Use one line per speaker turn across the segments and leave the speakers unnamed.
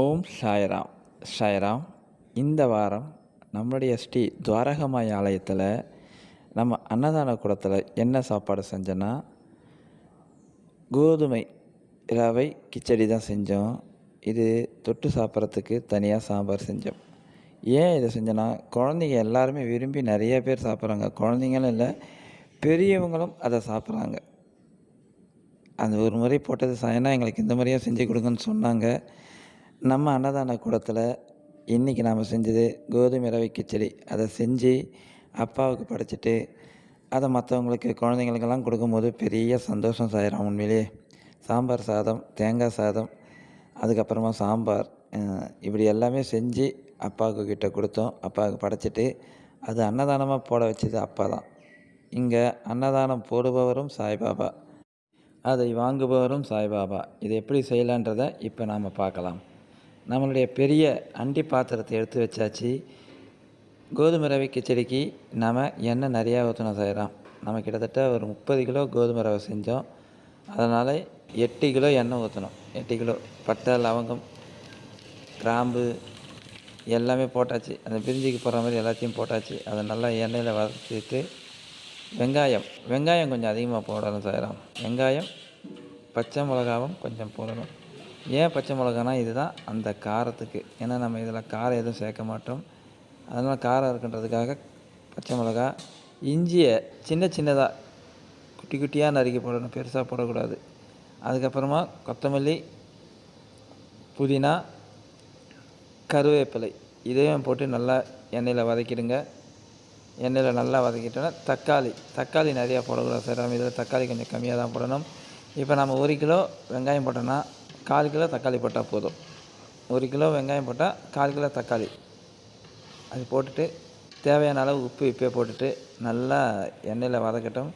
ஓம் சாய்ராம் சாய்ராம். இந்த வாரம் நம்முடைய ஸ்ரீ துவாரகமாய் ஆலயத்தில் நம்ம அன்னதான கூடத்தில் என்ன சாப்பாடு செஞ்சோன்னா கோதுமை ரவை கிச்சடி தான் செஞ்சோம். இது தொட்டு சாப்பிட்றதுக்கு தனியாக சாம்பார் செஞ்சோம். ஏன் இதை செஞ்சோன்னா குழந்தைங்க எல்லாருமே விரும்பி நிறைய பேர் சாப்பிட்றாங்க. குழந்தைங்களும் இல்லை பெரியவங்களும் அதை சாப்பிட்றாங்க. அந்த ஒரு முறை போட்டது சாயனா எங்களுக்கு இந்த முறையாக செஞ்சு கொடுங்கன்னு சொன்னாங்க. நம்ம அன்னதான கூடத்தில் இன்றைக்கி நாம் செஞ்சது கோதுமை ரவை கிச்சடி. அதை செஞ்சு அப்பாவுக்கு படைச்சிட்டு அதை மற்றவங்களுக்கு குழந்தைங்களுக்கெல்லாம் கொடுக்கும்போது பெரிய சந்தோஷம் சாயிரும் உண்மையிலேயே சாம்பார் சாதம் தேங்காய் சாதம் அதுக்கப்புறமா சாம்பார் இப்படி எல்லாமே செஞ்சு அப்பாவுக்கு கிட்டே கொடுத்தோம். அப்பாவுக்கு படைச்சிட்டு அது அன்னதானமாக போட வச்சது அப்பா தான். இங்கே அன்னதானம் போடுபவரும் சாய்பாபா. அதை வாங்குபவரும் சாய்பாபா. இதை எப்படி செய்யலான்றதை இப்போ நாம் பார்க்கலாம். நம்மளுடைய பெரிய அண்டி பாத்திரத்தை எடுத்து வச்சாச்சு. கோதுமை ரவை கிச்சடிக்கு நாம் எண்ணெய் நிறையா ஊற்றணும் செய்கிறோம் நம்ம கிட்டத்தட்ட ஒரு முப்பது கிலோ கோதுமை ரவை செஞ்சோம். அதனால் எட்டு கிலோ எண்ணெய் ஊற்றணும் எட்டு கிலோ. பட்டை லவங்கம் கிராம்பு எல்லாமே போட்டாச்சு. அந்த பிரிஞ்சிக்கு போடுற மாதிரி எல்லாத்தையும் போட்டாச்சு. அதை நல்லா எண்ணெயில் வதக்கிட்டு வெங்காயம். வெங்காயம் கொஞ்சம் அதிகமாக போடணும் சாயிரம் வெங்காயம் பச்சை மிளகாவும் கொஞ்சம் போடணும். ஏன் பச்சை மிளகானா இதுதான் அந்த காரத்துக்கு. ஏன்னா நம்ம இதில் காரம் எதுவும் சேர்க்க மாட்டோம். அதனால் காரம் இருக்குன்றதுக்காக பச்சை மிளகா இஞ்சியை சின்ன சின்னதாக குட்டி குட்டியாக நறுக்கி போடணும் பெருசாக போடக்கூடாது. அதுக்கப்புறமா கொத்தமல்லி புதினா கருவேப்பிலை இதையும் போட்டு நல்லா எண்ணெயில் வதக்கிடுங்க. எண்ணெயில் நல்லா வதக்கிட்டோன்னா தக்காளி தக்காளி நிறையா போடக்கூடாது சார். நம்ம இதில் தக்காளி கொஞ்சம் கம்மியாக தான் போடணும். இப்போ நம்ம ஒரு கிலோ வெங்காயம் போட்டோன்னா கால் கிலோ தக்காளி போட்டால் போதும். ஒரு கிலோ வெங்காயம் போட்டால் கால் கிலோ தக்காளி. அது போட்டுட்டு தேவையான அளவு உப்பு இப்பே போட்டுட்டு நல்லா எண்ணெயில் வதக்கட்டும்.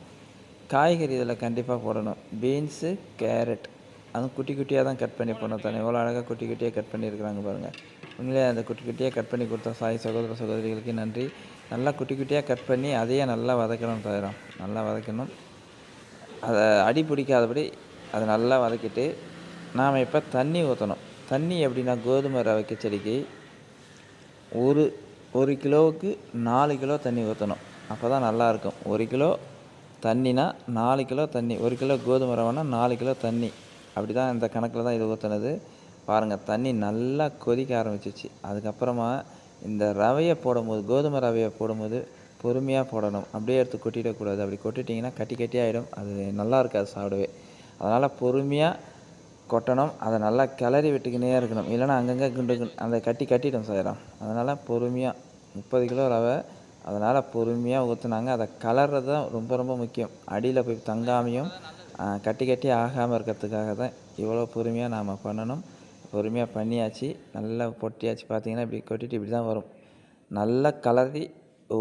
காய்கறி இதில் கண்டிப்பாக போடணும். Beans carrot. அதுவும் குட்டி குட்டியாக தான் கட் பண்ணி போடணும் தானே. எவ்வளோ அழகாக குட்டி குட்டியாக கட் பண்ணியிருக்கிறாங்க பாருங்கள் உண்மையிலே அந்த குட்டி குட்டியாக கட் பண்ணி கொடுத்த சாய் சகோதர சகோதரிகளுக்கு நன்றி. நல்லா குட்டி குட்டியாக கட் பண்ணி அதையே நல்லா வதக்கணும் தவிரம் நல்லா வதக்கணும். அதை அடி பிடிக்காதபடி அதை நல்லா வதக்கிட்டு நாம் இப்போ தண்ணி ஊற்றணும் தண்ணி எப்படின்னா கோதுமை ரவை கிச்சடிக்கு ஒரு ஒரு கிலோவுக்கு நாலு கிலோ தண்ணி ஊற்றணும் அப்போ தான் நல்லாயிருக்கும் ஒரு கிலோ தண்ணினா நாலு கிலோ தண்ணி ஒரு கிலோ கோதுமை ரவைனா நாலு கிலோ தண்ணி. அப்படி தான் இந்த கணக்கில் தான் இது ஊற்றுனது பாருங்கள் தண்ணி நல்லா கொதிக்க ஆரம்பிச்சிச்சு. அதுக்கப்புறமா இந்த ரவையை போடும்போது கோதுமை ரவையை போடும்போது பொறுமையாக போடணும். அப்படியே எடுத்து கொட்டிடக்கூடாது. அப்படி கொட்டிட்டிங்கன்னா கட்டி கட்டி ஆகிடும் அது நல்லா இருக்காது சாப்பிடவே. அதனால் பொறுமையாக கொட்டணும். அதை நல்லா கிளறி விட்டுக்கினே இருக்கணும். இல்லைன்னா அங்கங்கே குண்டு குண்டு அந்த கட்டி கட்டிடும் சாயிரம் அதனால் பொறுமையாக முப்பது கிலோ ரவை அதனால் பொறுமையாக ஊற்றுனாங்க அதை கலர்றது தான் ரொம்ப ரொம்ப முக்கியம். அடியில் போய் தங்காமையும் கட்டி கட்டி ஆகாமல் இருக்கிறதுக்காக தான் இவ்வளோ பொறுமையாக நாம் பண்ணணும். பொறுமையாக பண்ணியாச்சு. நல்லா பொட்டியாச்சு. பார்த்தீங்கன்னா இப்படி கொட்டிட்டு இப்படி தான் வரும். நல்லா கலரி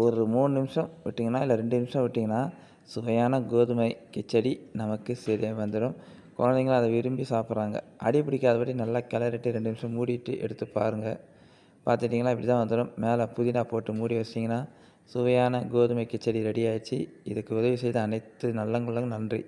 ஒரு மூணு நிமிஷம் விட்டிங்கன்னா இல்லை ரெண்டு நிமிஷம் விட்டிங்கன்னா சுவையான கோதுமை கிச்சடி நமக்கு சரியாக வந்துடும். குழந்தைங்களும் அதை விரும்பி சாப்பிட்றாங்க. அடி பிடிக்காதபடி நல்லா கிளறிட்டு ரெண்டு நிமிஷம் மூடிட்டு எடுத்து பாருங்கள் பார்த்துட்டிங்கன்னா இப்படி தான் வந்துடும். மேலே புதினா போட்டு மூடி வச்சிங்கன்னா சுவையான கோதுமை கிச்சடி ரெடி ஆயிடுச்சு இதுக்கு உதவி செய்த அனைத்து நல்லவங்களுக்கும் நன்றி.